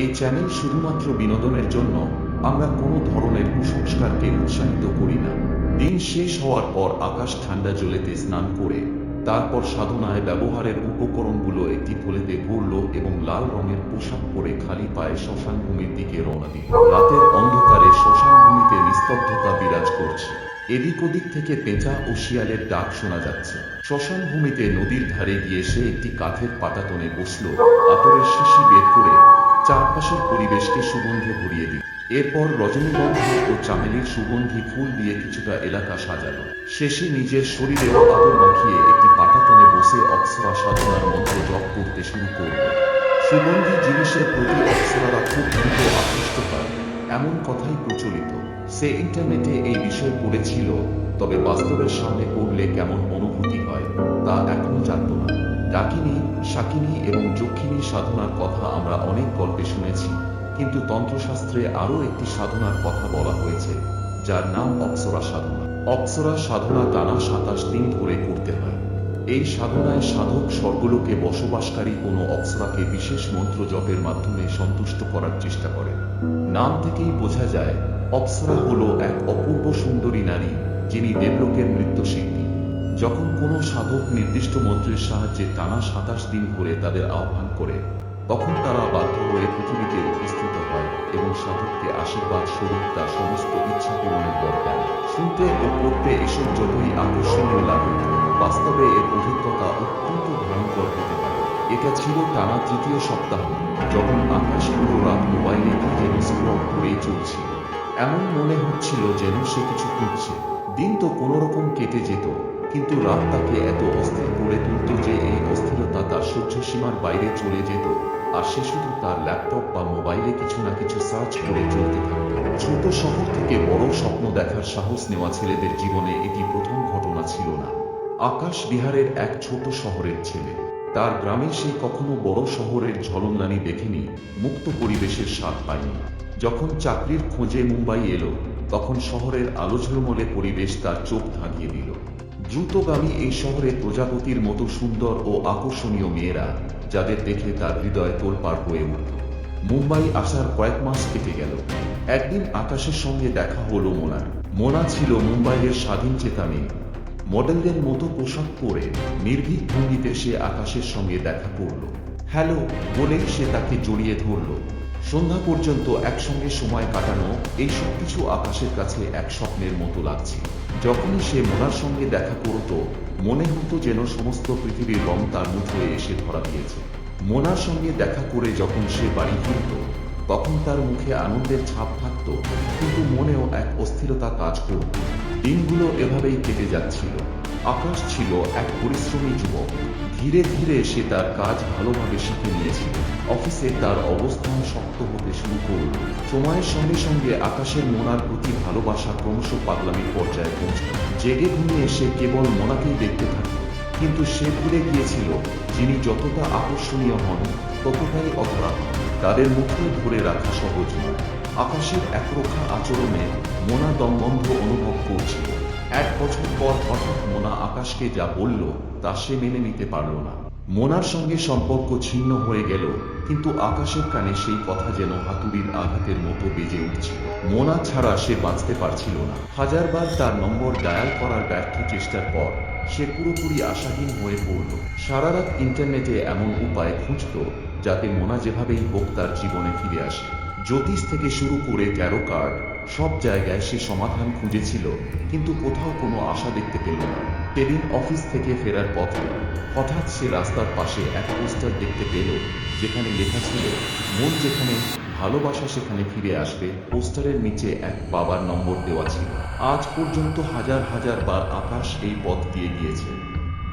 এই চ্যানেল শুধুমাত্র বিনোদনের জন্য আমরা কোনো ধরনের কুসংস্কারকে উৎসাহিত করি না। দিন শেষ হওয়ার পর আকাশ ঠান্ডা জলেতে স্নান করে, তারপর সাধনায় ব্যবহারের উপকরণগুলো একটি থলেতে ভরল এবং লাল রঙের পোশাক পরে খালি পায়ে শ্মশান ভূমির দিকে রওনা দিল। রাতের অন্ধকারে শ্মশান ভূমিতে নিস্তব্ধতা বিরাজ করছে। এদিক ওদিক থেকে পেঁচা ও শিয়ালের ডাক শোনা যাচ্ছে। শ্মশান ভূমিতে নদীর ধারে গিয়ে সে একটি কাঠের পাটাতনে বসল। আতরের শিশি বের করে চারপাশের পরিবেশকে সুগন্ধে ভরিয়ে দিল। এরপর রজনীগন্ধা ও চামেলির সুগন্ধি ফুল দিয়ে কিছুটা এলাকা সাজালো। শেষে নিজের শরীরে আতর মাখিয়ে একটি পাটাতনে বসে অপ্সরা সাধনার মন্ত্র জপ করতে শুরু করল। সুগন্ধি জিনিসের প্রতি অপ্সরারা খুব দ্রুত আকৃষ্ট হয়। এমন কথাই প্রচলিত। সে ইন্টারনেটে এই বিষয় পড়েছিল, তবে বাস্তবের সামনে পড়লে কেমন অনুভূতি হয়, তা এখনও জানত না। ডাকিনী শাকিনী এবং যক্ষিণী সাধনার কথা আমরা অনেক গল্পে শুনেছি, কিন্তু তন্ত্রশাস্ত্রে আরও একটি সাধনার কথা বলা হয়েছে, যার নাম অপ্সরা সাধনা। অপ্সরা সাধনা টানা সাতাশ দিন ধরে করতে হয়। এই সাধনায় সাধক স্বর্গলোকে বসবাসকারী কোনো অপ্সরাকে বিশেষ মন্ত্র জপের মাধ্যমে সন্তুষ্ট করার চেষ্টা করে। নাম থেকেই বোঝা যায়, অপ্সরা হল এক অপূর্ব সুন্দরী নারী, যিনি দেবলোকের নৃত্যশিল্পী। যখন কোনো সাধক নির্দিষ্ট মন্ত্রের সাহায্যে টানা সাতাশ দিন ধরে তাদের আহ্বান করে, তখন তারা বাধ্য হয়ে পৃথিবীতে উপস্থিত হয় এবং সাধককে আশীর্বাদ স্বরূপ তার সমস্ত ইচ্ছা পূরণের বর দেন। শুনতে ও পড়তে এসব যতই আকর্ষণীয় লাগুক, বাস্তবে এর অভিজ্ঞতা অত্যন্ত ভয়ঙ্কর হতে পারে। এটা ছিল টানা তৃতীয় সপ্তাহ, যখন আকাশ পুরো রাত মোবাইলে কি যেন স্ক্রল করেই চলছিল। এমন মনে হচ্ছিল যেন সে কিছু খুঁজছে। দিন তো কোনোরকম কেটে যেত। কিন্তু রাত তাকে এত অস্থির করে তুলত যে এই অস্থিরতা তার সহ্য সীমার বাইরে চলে যেত, আর সে শুধু তার ল্যাপটপ বা মোবাইলে কিছু না কিছু সার্চ করে চলতে থাকত। ছোট শহর থেকে বড় স্বপ্ন দেখার সাহস নেওয়া ছেলেদের জীবনে এটি প্রথম ঘটনা ছিল না। আকাশ বিহারের এক ছোট শহরের ছেলে। তার গ্রামে সে কখনো বড় শহরের ঝলমলানি দেখেনি, মুক্ত পরিবেশের স্বাদ পায়নি। যখন চাকরির খোঁজে মুম্বাই এলো, তখন শহরের আলোঝলমলে পরিবেশ তার চোখ ধাঁধিয়ে দিল। দ্রুতগামী এই শহরে প্রজাপতির মতো সুন্দর ও আকর্ষণীয় মেয়েরা, যাদের দেখে তার হৃদয় তোলপাড় হয়ে উঠল। মুম্বাই আসার কয়েক মাস কেটে গেল। একদিন আকাশের সঙ্গে দেখা হলো মোনার। মোনা ছিল মুম্বাইয়ের স্বাধীন চেতা মেয়ে। মডেলদের মতো পোশাক পরে নির্ভীক ভঙ্গিতে সে আকাশের সঙ্গে দেখা করল। হ্যালো বলেই সে তাকে জড়িয়ে ধরল। সন্ধ্যা পর্যন্ত একসঙ্গে সময় কাটানো এই সব কিছু আকাশের কাছে এক স্বপ্নের মতো লাগছে। যখনই সে মোনার সঙ্গে দেখা করত, মনে হতো যেন সমস্ত পৃথিবীর রং তার মুঠোয় এসে ধরা দিয়েছে। মোনার সঙ্গে দেখা করে যখন সে বাড়ি ফিরত, তখন তার মুখে আনন্দের ছাপ থাকত, কিন্তু মনেও এক অস্থিরতা কাজ করত। দিনগুলো এভাবেই কেটে যাচ্ছিল। আকাশ ছিল এক পরিশ্রমী যুবক। ধীরে ধীরে সে তার কাজ ভালোভাবে শিখে নিয়েছিল। অফিসে তার অবস্থান শক্ত হতে শুরু করল। সময়ের সঙ্গে সঙ্গে আকাশের মোনার প্রতি ভালোবাসা ক্রমশ পাগলামির পর্যায়ে পৌঁছল। জেগে ঘুমিয়ে সে কেবল মোনাকেই দেখতে থাকত কিন্তু সে ভুলে গিয়েছিল, যিনি যতটা আকর্ষণীয় হন, ততটাই অধরা তাদের মুখে ধরে রাখা সহজ নয়। আকাশের একরক্ষা আচরণে মোনা দমবন্ধ অনুভব করছিল। এক বছর পর হঠাৎ মোনা আকাশকে যা বলল, তা সে মেনে নিতে পারল না। মোনার সঙ্গে সম্পর্ক ছিন্ন হয়ে গেল, কিন্তু আকাশের কানে সেই কথা যেন হাতুড়ির আঘাতের মতো বেজে উঠছিল। মোনা ছাড়া সে বাঁচতে পারছিল না। হাজারবার তার নম্বর ডায়াল করার ব্যর্থ চেষ্টার পর, সে পুরোপুরি আশাহীন হয়ে পড়ল। সারা রাত ইন্টারনেটে এমন উপায় খুঁজত যাতে মোনা যেভাবেই হোক তার জীবনে ফিরে আসে। জ্যোতিষ থেকে শুরু করে ট্যারো কার্ড, সব জায়গায় সে সমাধান খুঁজেছিল, কিন্তু কোথাও কোনো আশা দেখতে পেল না। সেদিন অফিস থেকে ফেরার পথে হঠাৎ সে রাস্তার পাশে এক পোস্টার দেখতে পেল, যেখানে লেখা ছিল, মন যেখানে, ভালোবাসা সেখানে ফিরে আসবে। পোস্টারের নিচে এক বাবার নম্বর দেওয়া ছিল। আজ পর্যন্ত হাজার হাজার বার আকাশ এই পথ দিয়ে গিয়েছে।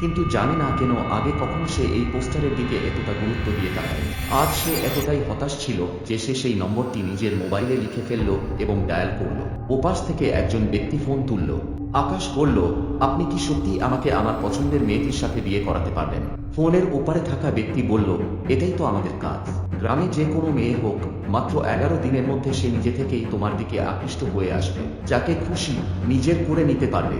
কিন্তু জানে না কেন আগে কখনো সে এই পোস্টারের দিকে এতটা গুরুত্ব দিয়ে তাকায়। আজ সে এতটাই হতাশ ছিল যে সে সেই নম্বরটি নিজের মোবাইলে লিখে ফেলল এবং ডায়াল করল। ওপাশ থেকে একজন ব্যক্তি ফোন তুলল। আকাশ বলল, আপনি কি সত্যি আমাকে আমার পছন্দের মেয়েটির সাথে বিয়ে করাতে পারবেন? ফোনের ওপারে থাকা ব্যক্তি বলল, এটাই তো আমাদের কাজ। গ্রামে যে কোনো মেয়ে হোক, মাত্র এগারো দিনের মধ্যে সে নিজে থেকেই তোমার দিকে আকৃষ্ট হয়ে আসবে, যাকে খুশি নিজের করে নিতে পারবে।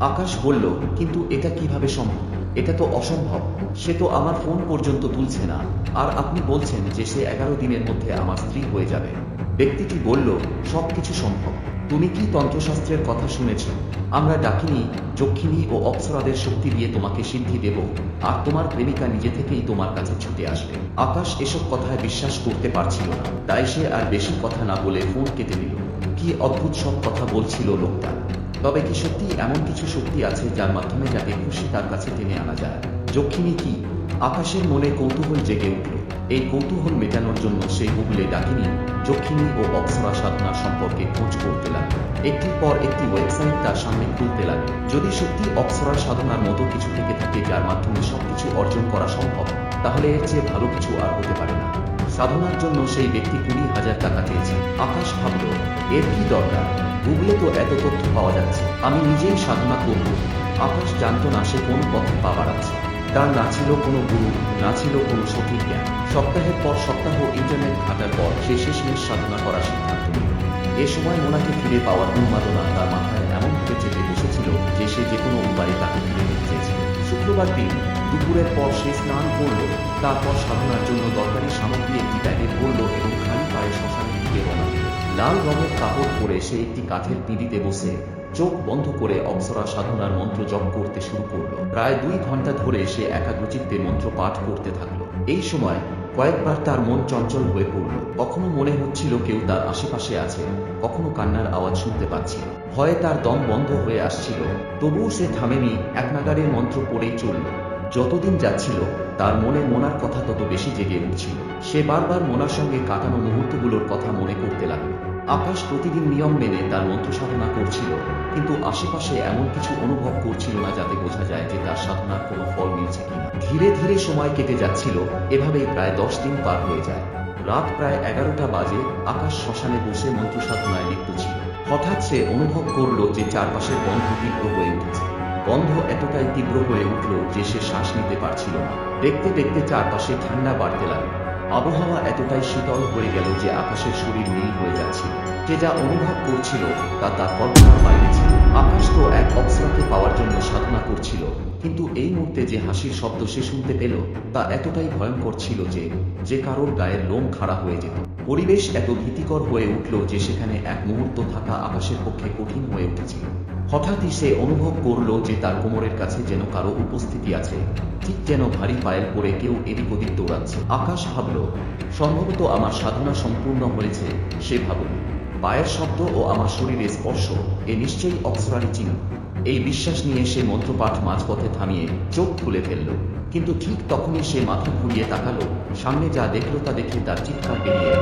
আকাশ বলল, কিন্তু এটা কীভাবে সম্ভব? এটা তো অসম্ভব। সে তো আমার ফোন পর্যন্ত তুলছে না। আর আপনি বলছেন যে সে এগারো দিনের মধ্যে আমার স্ত্রী হয়ে যাবে। ব্যক্তিটি বলল, সবকিছু সম্ভব। তুমি কি তন্ত্রশাস্ত্রের কথা শুনেছ? আমরা ডাকিনি, যক্ষিণী ও অপ্সরাদের শক্তি দিয়ে তোমাকে সিদ্ধি দেব, আর তোমার প্রেমিকা নিজে থেকেই তোমার কাছে ছুটে আসবে। আকাশ এসব কথায় বিশ্বাস করতে পারছিল না, তাই সে আর বেশি কথা না বলে ফোন কেটে নিল। কি অদ্ভুত সব কথা বলছিল লোকটা। তবে কি সত্যি এমন কিছু শক্তি আছে যার মাধ্যমে যাকে খুশি তার কাছে টেনে আনা যায়? যক্ষিণী কি? আকাশের মনে কৌতূহল জেগে উঠল। এই কৌতূহল মেটানোর জন্য সে গুগলে ডাকিনি, যক্ষিণী ও অপ্সরা সাধনা সম্পর্কে খোঁজ করতে লাগল। একটির পর একটি ওয়েবসাইট তার সামনে খুলতে লাগল। যদি সত্যি অপ্সরা সাধনার মতো কিছু থেকে থাকে যার মাধ্যমে সবকিছু অর্জন করা সম্ভব, তাহলে এর চেয়ে ভালো কিছু আর হতে পারে না। সাধনার জন্য সেই ব্যক্তি কুড়ি হাজার টাকা চেয়েছে। আকাশ ভাবল, এর কি দরকার? গুগলে তো এত তথ্য পাওয়া যাচ্ছে। আমি নিজেই সাধনা করব। আকাশ জানতো না সে কোন পথে পা বাড়াচ্ছে। তার না ছিল কোনো গুরু, না ছিল কোনো সঠিক জ্ঞান। সপ্তাহের পর সপ্তাহ ইন্টারনেট ঘাটার পর সে শেষমেশ সাধনা করার সিদ্ধান্ত এ সময় মোনাকে ফিরে পাওয়ার উন্মাদনা তার মাথায় এমনভাবে চেপে বসেছিল যে সে যে কোনো উপায়ে তাকে ফিরে শুক্রবার দিন। দুপুরের পর সে স্নান করল, তারপর সাধনার জন্য দরকারি সামগ্রী একটি ব্যাগে ভরল এবং খালি পায়ে শ্মশানের দিকে রওনা লাল রঙের কাপড় পরে সে একটি কাঠের পিঁড়িতে বসে চোখ বন্ধ করে অপ্সরা সাধনার মন্ত্র জপ করতে শুরু করল। প্রায় দুই ঘণ্টা ধরে সে একাগ্রচিত্তে মন্ত্র পাঠ করতে থাকল। এই সময় কয়েকবার তার মন চঞ্চল হয়ে পড়ল। কখনো মনে হচ্ছিল কেউ তার আশেপাশে আছে, কখনো কান্নার আওয়াজ শুনতে পাচ্ছিল। ভয়ে তার দম বন্ধ হয়ে আসছিল। তবুও সে থামেনি এক নাগারের মন্ত্র পড়েই চলল। যতদিন যাচ্ছিল, তার মনে মোনার কথা তত বেশি জেগে উঠছিল। সে বারবার মোনার সঙ্গে কাটানো মুহূর্তগুলোর কথা মনে করতে লাগল। আকাশ প্রতিদিন নিয়ম মেনে তার মন্ত্র সাধনা করছিল, কিন্তু আশেপাশে এমন কিছু অনুভব করছিল না যাতে বোঝা যায় যে তার সাধনার কোনো ফল মিলছে কিনা। ধীরে ধীরে সময় কেটে যাচ্ছিল, এভাবেই প্রায় দশ দিন পার হয়ে যায়। রাত প্রায় এগারোটা বাজে, আকাশ শ্মশানে বসে মন্ত্র সাধনায় লিপ্ত ছিল। হঠাৎ সে অনুভব করল যে চারপাশের বন্ধ তীব্র হয়ে উঠেছে। গন্ধ এতটাই তীব্র হয়ে উঠল যে সে শ্বাস নিতে পারছিল না। দেখতে দেখতে চারপাশে ঠান্ডা বাড়তে লাগল। আবহাওয়া এতটাই শীতল হয়ে গেল যে আকাশের শরীর নীল হয়ে যাচ্ছিল। সে যা অনুভব করছিল তা তার কল্পনার বাইরে ছিল। আকাশ তো এক অপ্সরাকে পাওয়ার জন্য সাধনা করছিল, কিন্তু এই মুহূর্তে যে হাসির শব্দ সে শুনতে পেল তা এতটাই ভয়ঙ্কর ছিল যে যে কারোর গায়ের লোম খাড়া হয়ে যেত। পরিবেশ এত ভীতিকর হয়ে উঠল যে সেখানে এক মুহূর্ত থাকা আকাশের পক্ষে কঠিন হয়ে উঠেছিল হঠাৎই সে অনুভব করল যে তার কোমরের কাছে যেন কারও উপস্থিতি আছে, ঠিক যেন ভারী পায়ের পরে কেউ এদিক ওদিক দৌড়াচ্ছে। আকাশ ভাবল, সম্ভবত আমার সাধনা সম্পূর্ণ হয়েছে সে ভাবল। পায়ের শব্দ ও আমার শরীরে স্পর্শ, এ নিশ্চয়ই অক্সরারি চিহ্ন। এই বিশ্বাস নিয়ে সে মন্ত্রপাঠ মাঝপথে থামিয়ে চোখ খুলে ফেলল। কিন্তু ঠিক তখনই সে মাথা ঘুরিয়ে তাকালো। সামনে যা দেখল তা দেখে তার চিৎকার বেরিয়ে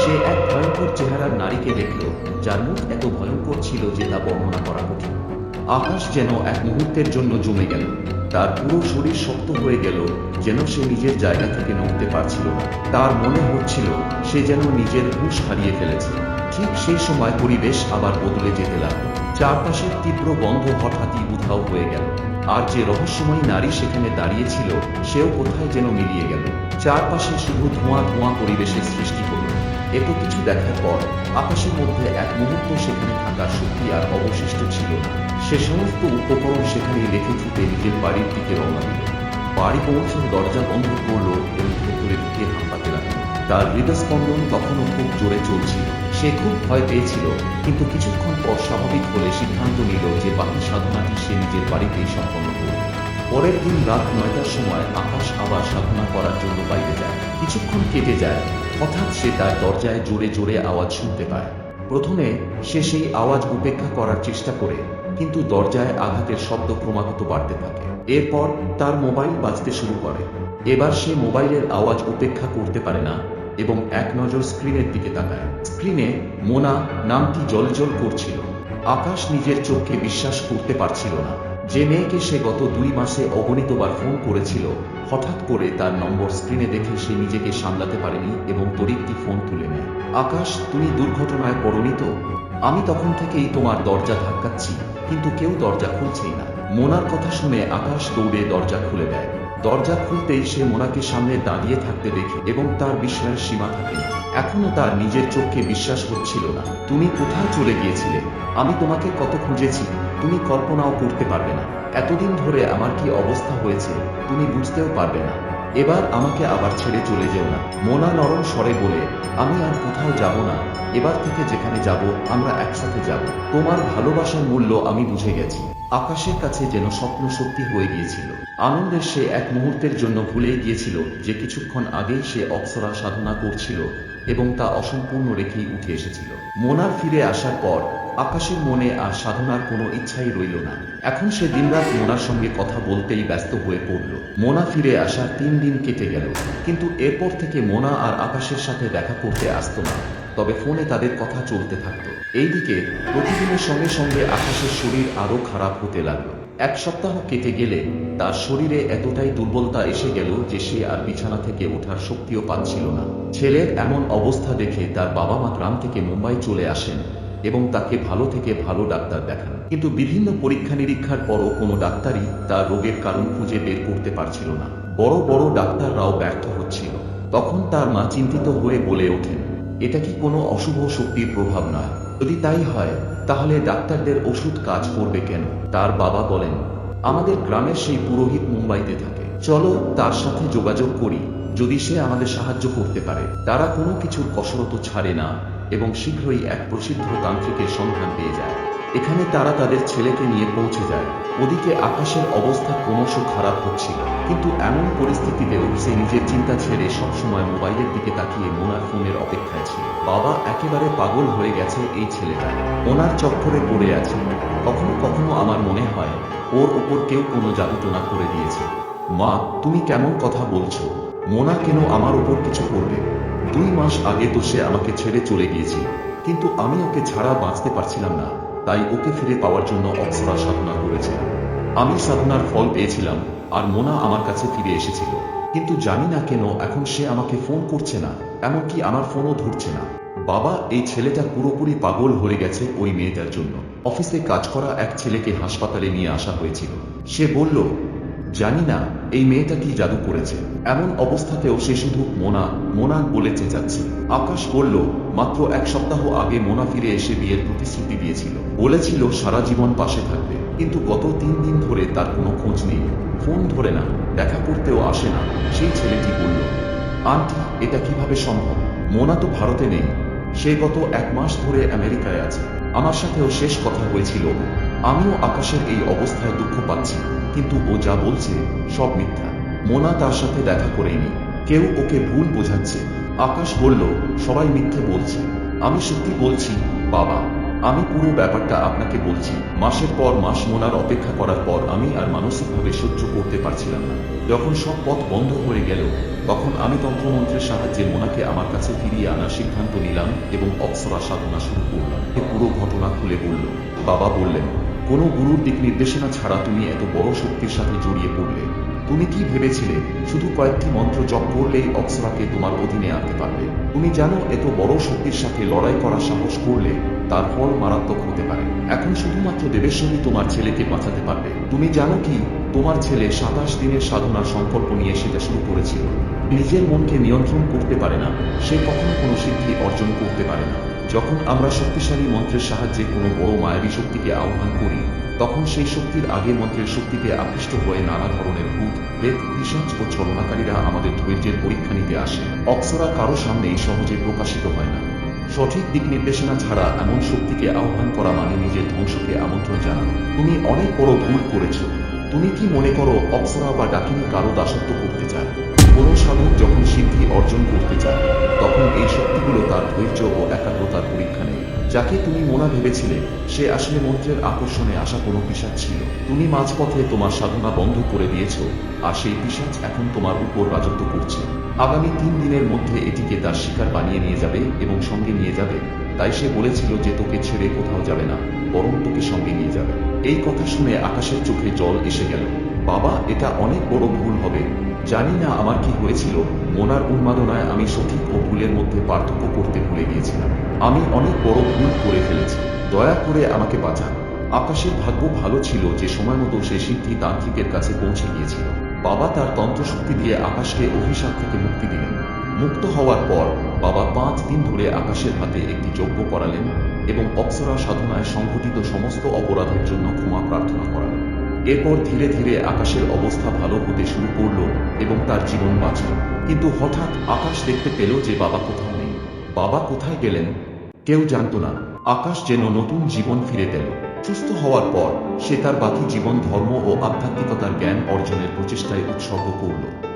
সে এক ভয়ঙ্কর চেহারার নারীকে দেখল, যার মুখ এত ভয়ঙ্কর ছিল যে তা বর্ণনা করা কঠিন। আকাশ যেন এক মুহূর্তের জন্য জমে গেল। তার পুরো শরীর শক্ত হয়ে গেল, যেন সে নিজের জায়গা থেকে নড়তে পারছিল না। তার মনে হচ্ছিল সে যেন নিজের হুঁশ হারিয়ে ফেলেছে। ঠিক সেই সময় পরিবেশ আবার বদলে যেতে লাগল। চারপাশের তীব্র গন্ধ হঠাৎই উধাও হয়ে গেল। আর যে রহস্যময়ী নারী সেখানে দাঁড়িয়েছিল, সেও কোথায় যেন মিলিয়ে গেল। চারপাশে শুধু ধোঁয়া ধোঁয়া পরিবেশের সৃষ্টি হলো। এত কিছু দেখার পর আকাশের মধ্যে এক মুহূর্ত সেখানে থাকার শক্তি আর অবশিষ্ট ছিল সে সমস্ত উপকরণ সেখানে রেখে ছুটে নিজের বাড়ির দিকে রওনা দিল। বাড়ি পৌঁছে দরজা বন্ধ করল এবং ভেতরে ঢুকে হাঁপাতে লাগল। তার হৃদস্পন্দন তখনও খুব জোরে চলছিল। সে খুব ভয় পেয়েছিল, কিন্তু কিছুক্ষণ পর স্বাভাবিক হলে সিদ্ধান্ত নিল যে বাকি সাধনাটি সে নিজের বাড়িতেই সম্পন্ন করবে। পরের দিন রাত নয়টার সময় আকাশ আবার সাধনা করার জন্য বাইরে যায়। কিছুক্ষণ কেটে যায়, হঠাৎ সে তার দরজায় জোরে জোরে আওয়াজ শুনতে পায়। প্রথমে সে সেই আওয়াজ উপেক্ষা করার চেষ্টা করে, কিন্তু দরজায় আঘাতের শব্দ ক্রমাগত বাড়তে থাকে। এরপর তার মোবাইল বাজতে শুরু করে। এবার সে মোবাইলের আওয়াজ উপেক্ষা করতে পারে না এবং এক নজর স্ক্রিনের দিকে তাকায়। স্ক্রিনে মোনা নামটি জলজল করছিল। আকাশ নিজের চোখকে বিশ্বাস করতে পারছিল না। যে মেয়েকে সে গত দুই মাসে অগণিতবার ফোন করেছিল, হঠাৎ করে তার নম্বর স্ক্রিনে দেখে সে নিজেকে সামলাতে পারেনি এবং তড়িৎটি ফোন তুলে নেয়। আকাশ, তুমি দুর্ঘটনায় পড়নি তো? আমি তখন থেকেই তোমার দরজা ধাক্কাচ্ছি, কিন্তু কেউ দরজা খুলছেই না। মোনার কথা শুনে আকাশ দৌড়ে দরজা খুলে দেয়। দরজা খুলতেই সে মোনাকে সামনে দাঁড়িয়ে থাকতে দেখে এবং তার বিস্ময়ের সীমা থাকে। এখনও তার নিজের চোখকে বিশ্বাস হচ্ছিল না। তুমি কোথায় চলে গিয়েছিলে? আমি তোমাকে কত খুঁজেছি। তুমি কল্পনাও করতে পারবে না। এতদিন ধরে আমার কি অবস্থা হয়েছে, তুমি বুঝতেও পারবে না। এবার আমাকে আবার ছেড়ে চলে যেও না। মোনা নরম স্বরে বলে, আমি আর কোথাও যাব না। এবার থেকে যেখানে যাব, আমরা একসাথে যাব। তোমার ভালোবাসার মূল্য আমি বুঝে গেছি। আকাশের কাছে যেন স্বপ্ন সত্যি হয়ে গিয়েছিল। আনন্দের সে এক মুহূর্তের জন্য ভুলে গিয়েছিল যে কিছুক্ষণ আগেই সে অপ্সরা সাধনা করছিল এবং তা অসম্পূর্ণ রেখেই উঠে এসেছিল। মোনার ফিরে আসার পর আকাশের মনে আর সাধনার কোনো ইচ্ছাই রইল না। এখন সে দিনরাত মোনার সঙ্গে কথা বলতেই ব্যস্ত হয়ে পড়ল। মোনা ফিরে আসার তিন দিন কেটে গেল, কিন্তু এরপর থেকে মোনা আর আকাশের সাথে দেখা করতে আসতো না। তবে ফোনে তাদের কথা চলতে থাকতো। এইদিকে প্রতিদিনের সঙ্গে সঙ্গে আকাশের শরীর আরও খারাপ হতে লাগল। এক সপ্তাহ কেটে গেলে তার শরীরে এতটাই দুর্বলতা এসে গেল যে সে আর বিছানা থেকে ওঠার শক্তিও পাচ্ছিল না। ছেলের এমন অবস্থা দেখে তার বাবা মা গ্রাম থেকে মুম্বাই চলে আসেন এবং তাকে ভালো থেকে ভালো ডাক্তার দেখান। কিন্তু বিভিন্ন পরীক্ষা নিরীক্ষার পরও কোনো ডাক্তারই তার রোগের কারণ খুঁজে বের করতে পারছিল না। বড় বড় ডাক্তাররাও ব্যর্থ হচ্ছিল। তখন তার মা চিন্তিত হয়ে বলে ওঠেন এটা কি কোনো অশুভ শক্তির প্রভাব নয়? যদি তাই হয়, তাহলে ডাক্তারদের ওষুধ কাজ করবে কেন? তার বাবা বলেন, আমাদের গ্রামের সেই পুরোহিত মুম্বাইতে থাকে। চলো তার সাথে যোগাযোগ করি, যদি সে আমাদের সাহায্য করতে পারে। তারা কোনো কিছুর কসরত ছাড়ে না এবং শীঘ্রই এক প্রসিদ্ধ তান্ত্রিকের সন্ধান পেয়ে যায়। এখানে তারা তাদের ছেলেকে নিয়ে পৌঁছে যায়। ওদিকে আকাশের অবস্থা ক্রমশ খারাপ হচ্ছিল। কিন্তু এমন পরিস্থিতিতেও সে নিজের চিন্তা ছেড়ে সবসময় মোবাইলের দিকে তাকিয়ে মোনার ফোনের অপেক্ষায় ছিল। বাবা একেবারে পাগল হয়ে গেছে এই ছেলেটা। ওনার চক্করে পড়ে আছে। কখনো কখনো আমার মনে হয়, ওর উপর কেউ কোনো জাদুটোনা করে দিয়েছে। মা, তুমি কেমন কথা বলছো? মোনা কেন আমার উপর কিছু করবে? দুই মাস আগে তো সে আমাকে ছেড়ে চলে গিয়েছিল। কিন্তু আমি ওকে ছাড়া বাঁচতে পারছিলাম না। তাই ওকে ফিরে পাওয়ার জন্য অপ্সরা সাধনা করেছে। আমি সাধনার ফল পেয়েছিলাম, আর মোনা আমার কাছে ফিরে এসেছিল। কিন্তু জানি না কেন এখন সে আমাকে ফোন করছে না, এমনকি আমার ফোনও ধরছে না। বাবা, এই ছেলেটা পুরোপুরি পাগল হয়ে গেছে ওই মেয়েটার জন্য। অফিসে কাজ করা এক ছেলেকে হাসপাতালে নিয়ে আসা হয়েছিল। সে বলল জানি না, এই মেয়েটা কি জাদু করেছে। এমন অবস্থাতেও সে শুধু মোনা মোনা বলে চেঁচাচ্ছে। আকাশ বলল, মাত্র এক সপ্তাহ আগে মোনা ফিরে এসে বিয়ের প্রতিশ্রুতি দিয়েছিল। বলেছিল সারা জীবন পাশে থাকবে, কিন্তু গত তিন দিন ধরে তার কোনো খোঁজ নেই। ফোন ধরে না, দেখা করতেও আসে না, সেই ছেলেটি বলল, আন্টি, এটা কীভাবে সম্ভব? মোনা তো ভারতে নেই। সে গত এক মাস ধরে আমেরিকায় আছে। আমার সাথেও শেষ কথা হয়েছিল আমিও আকাশের এই অবস্থায় দুঃখ পাচ্ছি, কিন্তু ও যা বলছে সব মিথ্যা। মোনা তার সাথে দেখা করেনি কেউ ওকে ভুল বোঝাচ্ছে। আকাশ বলল, সবাই মিথ্যে বলছে। আমি সত্যি বলছি, বাবা। আমি পুরো ব্যাপারটা আপনাকে বলছি। মাসের পর মাস মোনার অপেক্ষা করার পর আমি আর মানসিকভাবে সহ্য করতে পারছিলাম না। যখন সব পথ বন্ধ হয়ে গেল, তখন আমি তন্ত্রমন্ত্রের সাহায্যে মোনাকে আমার কাছে ফিরিয়ে আনার সিদ্ধান্ত নিলাম এবং অপ্সরা সাধনা শুরু করলাম। পুরো ঘটনা খুলে বলল, বাবা বললেন কোনো গুরুর দিক নির্দেশনা ছাড়া তুমি এত বড় শক্তির সাথে জড়িয়ে পড়লে। তুমি কি ভেবেছিলে, শুধু কয়েকটি মন্ত্র জপ করলেই অপ্সরাকে তোমার অধীনে আনতে পারবে? তুমি জানো, এত বড় শক্তির সাথে লড়াই করার সাহস করলে তার ফল মারাত্মক হতে পারে। এখন শুধুমাত্র দেবেশ্বরী তোমার ছেলেকে বাঁচাতে পারবে। তুমি জানো কি, তোমার ছেলে সাতাশ দিনের সাধনার সংকল্প নিয়ে সেটা শুরু করেছিল। নিজের মনকে নিয়ন্ত্রণ করতে পারে না, সে কখনো কোনো সিদ্ধি অর্জন করতে পারে না। যখন আমরা শক্তিশালী মন্ত্রের সাহায্যে কোনো বড় মায়াবী শক্তিকে আহ্বান করি, তখন সেই শক্তির আগে মন্ত্রের শক্তিতে আকৃষ্ট হয়ে নানা ধরনের ভূত, প্রেত পিসাচ ও ছলনাকারীরা আমাদের ধৈর্যের পরীক্ষা নিতে আসে। অপ্সরা কারও সামনেই সহজে প্রকাশিত হয় না। সঠিক দিক নির্দেশনা ছাড়া এমন শক্তিকে আহ্বান করা মানে নিজের ধ্বংসকে আমন্ত্রণ জানানো। তুমি অনেক বড় ভুল করেছ। তুমি কি মনে করো অপ্সরা বা ডাকিনী কারও দাসত্ব করতে চায়? কোনো সাধক যখন সিদ্ধি অর্জন করতে চায়, তখন এই শক্তিগুলো তার ধৈর্য ও একাগ্রতার পরীক্ষা নেয়। যাকে তুমি মোনা ভেবেছিলে, সে আসলে মন্ত্রের আকর্ষণে আসা কোনো পিসাচ ছিল। তুমি মাঝপথে তোমার সাধনা বন্ধ করে দিয়েছ, আর সেই পিসাচ এখন তোমার উপর রাজত্ব করছে। আগামী তিন দিনের মধ্যে এটিকে তার শিকার বানিয়ে নিয়ে যাবে এবং সঙ্গে নিয়ে যাবে। তাই সে বলেছিল যে তোকে ছেড়ে কোথাও যাবে না, বরং তোকে সঙ্গে নিয়ে যাবে। এই কথা শুনে আকাশের চোখে জল এসে গেল। বাবা, এটা অনেক বড় ভুল হবে। জানি না আমার কি হয়েছিল। মোনার উন্মাদনায় আমি সঠিক ও ভুলের মধ্যে পার্থক্য করতে ভুলে গিয়েছিলাম। আমি অনেক বড় ভুল করে ফেলেছি। দয়া করে আমাকে বাঁচান। আকাশের ভাগ্য ভালো ছিল যে সময় মতো সে সিদ্ধি তান্ত্রিকের কাছে পৌঁছে গিয়েছিল। বাবা তার তন্ত্রশক্তি দিয়ে আকাশকে অভিশাপ থেকে মুক্তি দিলেন। মুক্ত হওয়ার পর বাবা পাঁচ দিন ধরে আকাশের হাতে একটি যজ্ঞ করালেন এবং অপ্সরা সাধনায় সংঘটিত সমস্ত অপরাধের জন্য ক্ষমা প্রার্থনা করালেন। এরপর ধীরে ধীরে আকাশের অবস্থা ভালো হতে শুরু করল এবং তার জীবন বাঁচল। কিন্তু হঠাৎ আকাশ দেখতে পেল যে বাবা কোথাও নেই। বাবা কোথায় গেলেন? কেউ জানত না। আকাশ যেন নতুন জীবন ফিরে পেল। সুস্থ হওয়ার পর সে তার বাকি জীবন ধর্ম ও আধ্যাত্মিকতার জ্ঞান অর্জনের প্রচেষ্টায় উৎসর্গ করল।